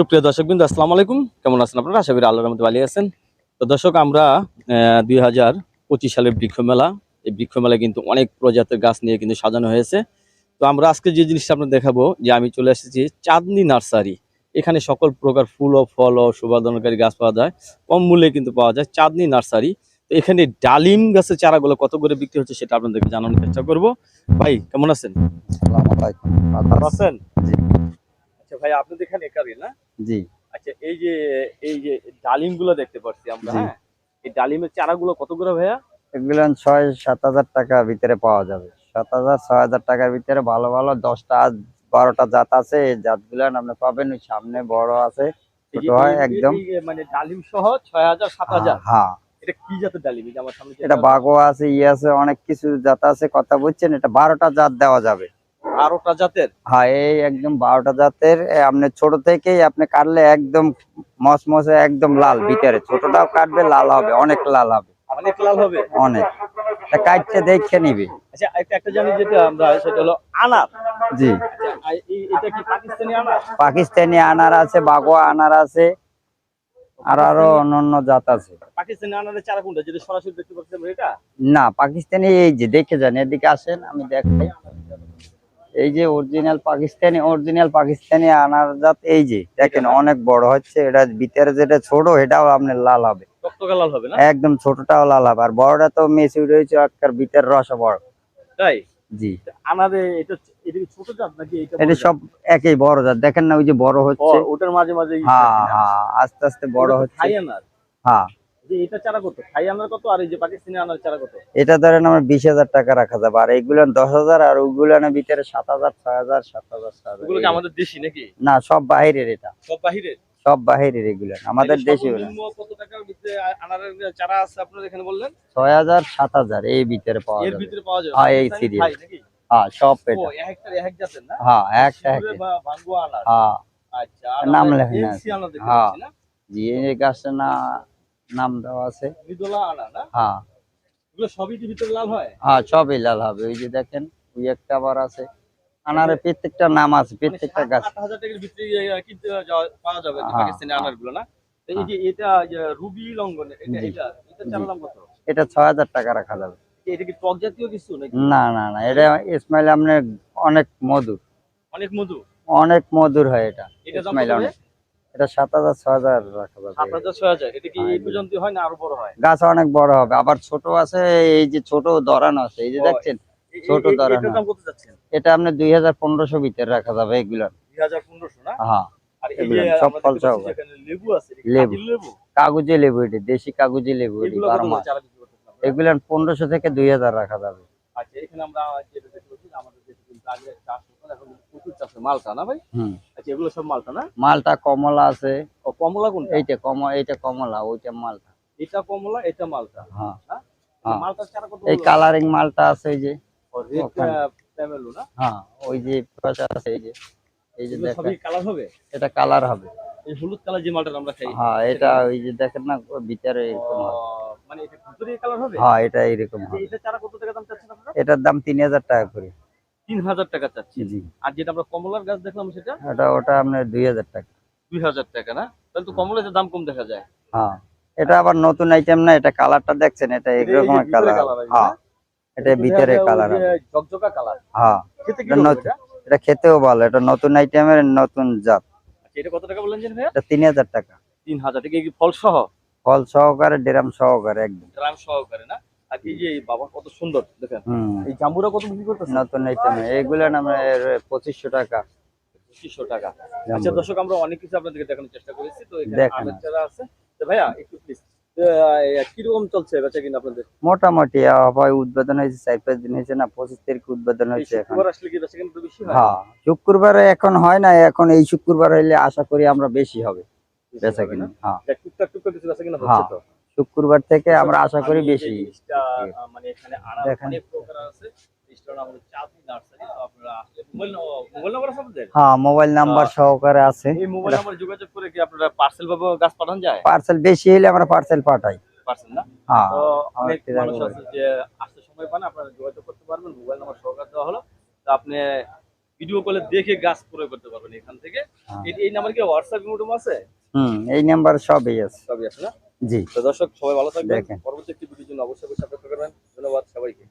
সুপ্রিয় দর্শক বিন্দু আসসালামু আলাইকুম। কেমন আছেন আপনারা? আশা করি আল্লাহর রহমতে ভালো আছেন। তো দর্শক আমরা দুই হাজার পঁচিশ সালের বৃক্ষ মেলা এই বৃক্ষ মেলা কিন্তু অনেক প্রজাতির গাছ নিয়ে কিন্তু সাজানো হয়েছে। তো আমরা আজকে যে জিনিসটা আপনার দেখাবো যে আমি চলে এসেছি চাঁদনি নার্সারি। এখানে সকল প্রকার ফুল ও ফল ও শোভাধনকারী গাছ পাওয়া যায়। কম মূল্যে কিন্তু পাওয়া যায় চাঁদনি নার্সারি। তো এখানে ডালিম গাছের চারাগুলো কত করে বিক্রি হচ্ছে সেটা আপনাদেরকে জানানোর চেষ্টা করব। ভাই কেমন আছেন? আছেন? আচ্ছা ভাই আপনাদের এখানে একারই না? জি। আচ্ছা এই যে এই যে ডালিমগুলো দেখতে পাচ্ছি আমরা হ্যাঁ? এই ডালিমের চারাগুলো কত করে ভাইয়া? এগুলো ছয় সাত হাজার টাকার ভিতরে পাওয়া যাবে। সাত হাজার ছয় হাজার টাকার ভিতরে ভালো ভালো দশটা বারোটা জাত আছে। এই জাতগুলো আপনি পাবেন ওই সামনে বড় আছে ছোট হয় একদম। মানে ডালিম সহ ছয় হাজার সাত হাজার? হ্যাঁ এটা কি জাতের ডালিম? আমার সামনে এটা বাগো আছে। ইয়ে আছে অনেক কিছু জাত আছে। কথা বলছেন এটা বারোটা জাত দেওয়া যাবে। বারোটা জাতের? হ্যাঁ এই একদম বারোটা জাতের। আপনি ছোট থেকেই আপনি কাটলে একদম মসমসে একদম লাল ভিতরে। ছোটটাও কাটবে লাল হবে অনেক লাল হবে। অনেক লাল হবে? অনেক। কাটতে দেখে নিবি। আচ্ছা একটা একটা জানি যেটা আমরা সেটা হলো আনার। জি। আচ্ছা আর এই- এটা কি পাকিস্তানি আনার? পাকিস্তানি আনার আছে বাগোয়া আনার আছে আর আরও অন্যান্য জাত আছে। পাকিস্তানি আনারের চারা কোনটা? যেটা সরাসরি দেখতে পাচ্ছি এটা? না পাকিস্তানি এই যে দেখে যান এদিকে আসেন আমি দেখাই। এই যে অরিজিনাল পাকিস্তানি অরিজিনাল পাকিস্তানি আনার জাত এই যে দেখেন অনেক বড় হচ্ছে এটা ভিতরে যেটা ছোট এটাও আপনার লাল হবে। লাল হবে না? একদম ছোটটাও লাল হবে আর বড়টা তো মেসিউড হয়েছে একটার ভিতর রস বড়। তাই? জি। আনারে এটা এটা ছোট জাত নাকি এটা এটা সব একই বড় জাত দেখেন না ওই যে বড় হচ্ছে। ওটার মাঝে মাঝে হ্যাঁ হ্যাঁ আস্তে আস্তে বড় হচ্ছে। হ্যাঁ। যে এটা চারা কত? থাই আনার কত? আর এই যে পাকিস্তানি আনার চারা কত? এটা ধরেন আমার বিশ হাজার টাকা রাখা যাবে। আর এইগুলো দশ হাজার আর ওইগুলো ভিতরে সাত হাজার ছয় হাজার সাত হাজার সাত হাজার। আমাদের দেশি নাকি? না সব বাহিরের এটা। সব বাহিরে সব বাহিরের এগুলো। আমাদের দেশে কত টাকার ভিতরে আনারের চারা আছে আপনারা এখানে বললেন? ছয় হাজার এই ভিতরে পাওয়া এর ভিতরে পাওয়া যাবে। হ্যাঁ, এই পাকিস্তানি serial। থাই নাকি? হ্যাঁ সব ও এক একটা এক জাতের না? হ্যাঁ একটা শিউরে একটা আনার। হ্যাঁ। আচ্ছা নাম লেখা না। হ্যাঁ। জি এই গাছটা না নাম দেওয়া আছে। হ্যাঁ। সবই ভিতরে লাল হয়? হ্যাঁ সবই লাল হবে। ওই যে দেখেন ওই একটা আবার আছে। আনারে প্রত্যেকটা নাম আছে মানে প্রত্যেকটা গাছ। ইয়ে যাওয়া- পাওয়া যাবে হ্যাঁ, না? এই যে এটা যে রুবি লঙ্ঘন এটা এটা ছয় হাজার টাকা রাখা যাবে। না না না এটা ইসমাইল আপনার অনেক মধুর। অনেক মধু? অনেক মধুর হয় এটা ইসমাইল অনেক এটা সাত হাজার ছয় হাজার রাখা সাত হাজার ছয় হাজার। এটা কি হ্যাঁ, এই পর্যন্ত হয় না আরও বড় হয়? গাছ অনেক বড় হবে। আবার ছোট আছে এই যে ছোট দরানো আছে এই যে দেখছেন? ছোট যাচ্ছেন? এটা আপনার দুই হাজার পনেরোশো ভিতরে রাখা যাবে এগুলো। দুই হাজার পনেরোশো না? হ্যাঁ সব ফল লেবু আছে লেবু। কাগজে লেবু এটি দেশি কাগজে লেবু এটি বারো মাস? এগুলো পনেরোশো থেকে দুই হাজার রাখা যাবে। আচ্ছা এখানে আমরা যেটা দেখতে পাচ্ছি আমাদের দেশে কিন্তু আগে চাষ হতো এখন প্রচুর চাষ মালটা না ভাই? আচ্ছা এগুলো সব মালটা না? মালটা কমলা আছে। ও কমলা কোনটা? এইটা কম এইটা কমলা ওইটা মালটা। এটা কমলা এটা মালটা? হ্যাঁ। হ্যাঁ? হ্যাঁ। কত এই কালারিং মালটা আছে এই যে। রেড ওখানে। না? হ্যাঁ ওই যে আছে এই যে। এই যে দেখেন। সবই কালার হবে? এটা কালার হবে। এই হলুদ কালার যে মালটা আমরা খাই। হ্যাঁ এটা ওই যে দেখেন না ভিতরে এরকম মানে এটা ভিতরে কালার হবে? হ্যাঁ এটা এরকম হবে। এটা চারা কত টাকা দাম চাচ্ছেন আপনারা? এটার দাম তিন হাজার টাকা করে। তিন হাজার টাকা চাচ্ছি। আর যেটা আমরা কমলার গাছ দেখলাম সেটা? এটা ওটা আপনার দুই হাজার টাকা। দুই হাজার টাকা না? তাহলে তো কমলাতে দাম কম দেখা যায়। হ্যাঁ। এটা আবার নতুন আইটেম না এটা কালারটা দেখছেন? এটা ভিতরে কালার হ্যাঁ। এটা ভিতরে কালার জকজকা কালার হ্যাঁ। এটা খেতেও ভালো। এটা নতুন আইটেমের নতুন জাত। আচ্ছা, এটা কত টাকা বললেন ভাইয়া? এটা তিন হাজার টাকা। তিন হাজার টাকা কি ফল সহ ফল সহকারে ডেরাম সহকারে একদম। গ্রাম সহকারে না? আর এই যে বাবা কত সুন্দর দেখেন। এই জাম্বুরা কত বিক্রি করতেছে নতুন আইটেম এইগুলো আমরা পঁচিশশো টাকা। পঁচিশশো টাকা। আচ্ছা দর্শক আমরা অনেক কিছু আপনাদেরকে দেখানোর চেষ্টা করেছি তো এখানে আমের চারা আছে তো ভাইয়া একটু প্লিজ কীরকম চলছে বেচা কিনা আপনাদের? মোটামুটি আবার উদ্বোধন হয়েছে চার পাঁচ দিন হয়েছে না পঁচিশ তারিখ উদ্বোধন হয়েছে হয়? শুক্রবারে এখন হয় না এখন এই শুক্রবার হইলে আশা করি আমরা বেশি হবে বেচা কিনা হ্যাঁ। টুকটাক টুকটাক কিছু বেচা কিনা হচ্ছে হ্যাঁ, তো? শুক্রবার থেকে আমরা আশা করি বেশি। মানে মোবাইল মোবাইল নাম্বার হ্যাঁ মোবাইল নাম্বার সহকারে আছে। এই নাম্বার যোগাযোগ করে কি আপনারা পার্সেল গাছ পাঠানো পার্সেল বেশি হলে আমরা পার্সেল পাঠাই। পার্সেল না? তো আমার অনেক ঠিকানা মানুষ বলে। আছে যে আসতে সময় পান যোগাযোগ করতে পারবেন মোবাইল নাম্বার সহকার দেওয়া হলো। তো আপনি ভিডিও কলে দেখে গাছ ক্রয় করতে পারবেন এখান থেকে। হ্যাঁ। এই- নাম্বার কি হোয়াটসঅ্যাপ আছে? হুম এই নাম্বার সবই আছে। সবই আছে না? জি। তো দর্শক সবাই ভালো থাকবেন। পরবর্তী একটি ভিডিওর জন্য অবশ্যই অবশ্যই অপেক্ষা করবেন। ধন্যবাদ সবাইকে।